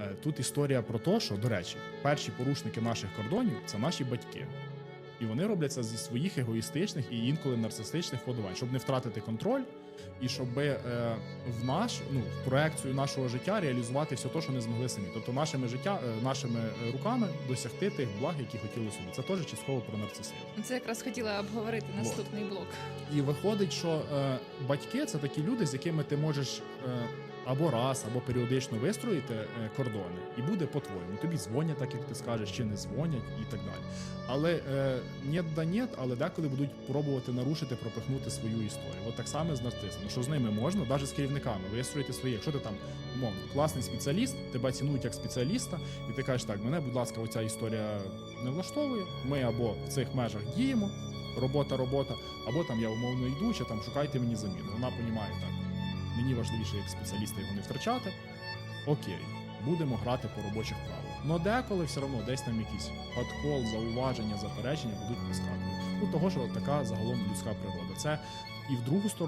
Е, Тут історія про те, що, до речі, перші порушники наших кордонів це наші батьки. І вони роблять це зі своїх егоїстичних і інколи нарцистичних вподобань, щоб не втратити контроль, і щоб е, в наш ну в проекцію нашого життя реалізувати все те, що не змогли самі. Тобто нашими життя, е, нашими руками досягти тих благ, які хотіли собі. Це теж частково про нарцисизм. Це якраз хотіла обговорити наступний блок. І виходить, що е, батьки це такі люди, з якими ти можеш е, або раз, або періодично вистроїти е, кордони, і буде по-твоєму. Тобі дзвонять, так як ти скажеш, чи не дзвонять, і так далі. Але е, ні да ні, але деколи будуть пробувати нарушити, пропихнути свою історію. От так само з нарцисами, що з ними можна, навіть з керівниками, вистроїти своє. Якщо ти там умовно класний спеціаліст, тебе цінують як спеціаліста, і ти кажеш, так, мене, будь ласка, оця історія не влаштовує. Ми або в цих межах діємо, робота, робота, або там я умовно йду, чи там шукайте мені заміну. Вона понімає так. Мені важливіше як спеціаліста його не втрачати. Окей, будемо грати по робочих правилах. Но деколи все одно десь там якісь подкол, зауваження, заперечення будуть пускати. Ну того, що така загалом людська природа. Це і в другу сторону.